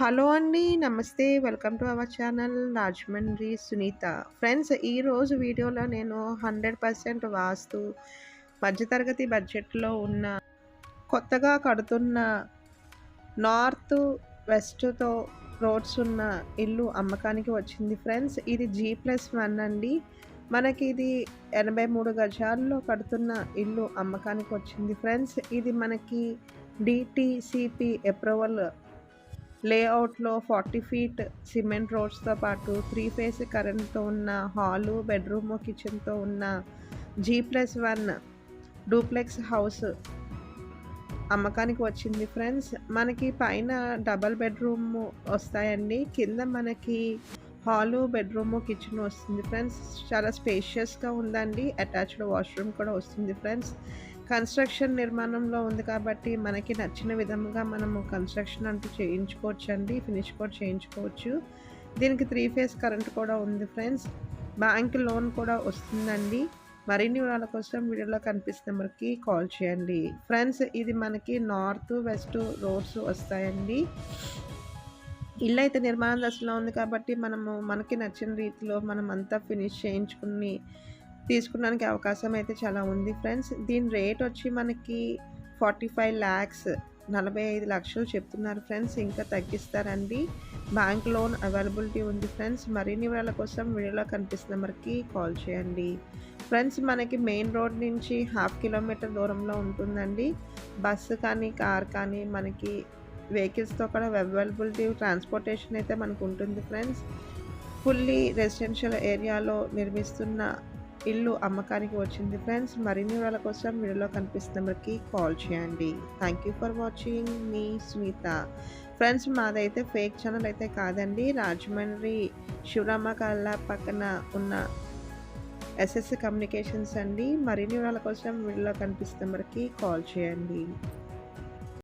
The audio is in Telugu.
హలో అండి నమస్తే. Welcome to our channel Rajahmundry Sunitha. Friends ఈరోజు వీడియోలో నేను హండ్రెడ్ పర్సెంట్ వాస్తు మధ్యతరగతి బడ్జెట్లో ఉన్న కొత్తగా కడుతున్న నార్త్ వెస్ట్తో రోడ్స్ ఉన్న ఇల్లు అమ్మకానికి వచ్చింది. ఫ్రెండ్స్ ఇది జీ ప్లస్ వన్ అండి. మనకి ఇది ఎనభై మూడు గజాల్లో కడుతున్న ఇల్లు అమ్మకానికి వచ్చింది. ఫ్రెండ్స్ ఇది మనకి డిటిసిపి అప్రూవల్ లేఅవుట్లో ఫార్టీ ఫీట్ సిమెంట్ రోడ్స్తో పాటు త్రీ ఫేస్ కరెంట్తో ఉన్న హాలు బెడ్రూమ్ కిచెన్తో ఉన్న G plus one duplex house అమ్మకానికి వచ్చింది ఫ్రెండ్స్. మనకి పైన డబల్ బెడ్రూమ్ వస్తాయండి. కింద మనకి హాలు బెడ్రూమ్ కిచెన్ వస్తుంది ఫ్రెండ్స్. చాలా స్పేషియస్గా ఉందండి. అటాచ్డ్ వాష్రూమ్ కూడా వస్తుంది ఫ్రెండ్స్. కన్స్ట్రక్షన్ నిర్మాణంలో ఉంది కాబట్టి మనకి నచ్చిన విధంగా మనము కన్స్ట్రక్షన్ అంటూ చేయించుకోవచ్చు అండి ఫినిష్ కూడా చేయించుకోవచ్చు. దీనికి త్రీ ఫేస్ కరెంట్ కూడా ఉంది ఫ్రెండ్స్. బ్యాంక్ లోన్ కూడా వస్తుందండి. మరిన్ని వివరాల కోసం వీడియోలో కనిపిస్తున్న నెంబర్కి కాల్ చేయండి. ఫ్రెండ్స్ ఇది మనకి నార్త్ వెస్ట్ రోడ్స్ వస్తాయండి. ఇల్లు అయితే నిర్మాణ దశలో ఉంది కాబట్టి మనము మనకి నచ్చిన రీతిలో మనం అంతా ఫినిష్ చేయించుకుని తీసుకోవడానికి అవకాశం అయితే చాలా ఉంది ఫ్రెండ్స్. దీని రేట్ వచ్చి మనకి ఫార్టీ ఫైవ్ ల్యాక్స్ నలభై ఐదు లక్షలు చెప్తున్నారు ఫ్రెండ్స్. ఇంకా తగ్గిస్తారండి. బ్యాంక్ లోన్ అవైలబిలిటీ ఉంది ఫ్రెండ్స్. మరిన్ని వివరాల కోసం వీడియోలో కనిపిస్తున్న నెంబర్కి కాల్ చేయండి. ఫ్రెండ్స్ మనకి మెయిన్ రోడ్ నుంచి హాఫ్ కిలోమీటర్ దూరంలో ఉంటుందండి. బస్సు కానీ కార్ కానీ మనకి వెహికల్స్తో కూడా అవైలబిలిటీ ట్రాన్స్పోర్టేషన్ అయితే మనకు ఉంటుంది ఫ్రెండ్స్. ఫుల్లీ రెసిడెన్షియల్ ఏరియాలో నిర్మిస్తున్న ఇల్లు అమ్మకానికి వచ్చింది. ఫ్రెండ్స్ మరిన్ని వాళ్ళ కోసం వీడియోలో కనిపిస్తున్నకి కాల్ చేయండి. థ్యాంక్ యూ ఫర్ వాచింగ్ మీ స్మిత ఫ్రెండ్స్ మాదైతే ఫేక్ ఛానల్ అయితే కాదండి. రాజమండ్రి శివరామ కళ్ళ పక్కన ఉన్న ఎస్ఎస్ కమ్యూనికేషన్స్ అండి. మరిన్ని వివరాల కోసం వీడియోలో కనిపిస్తున్నకి కాల్ చేయండి.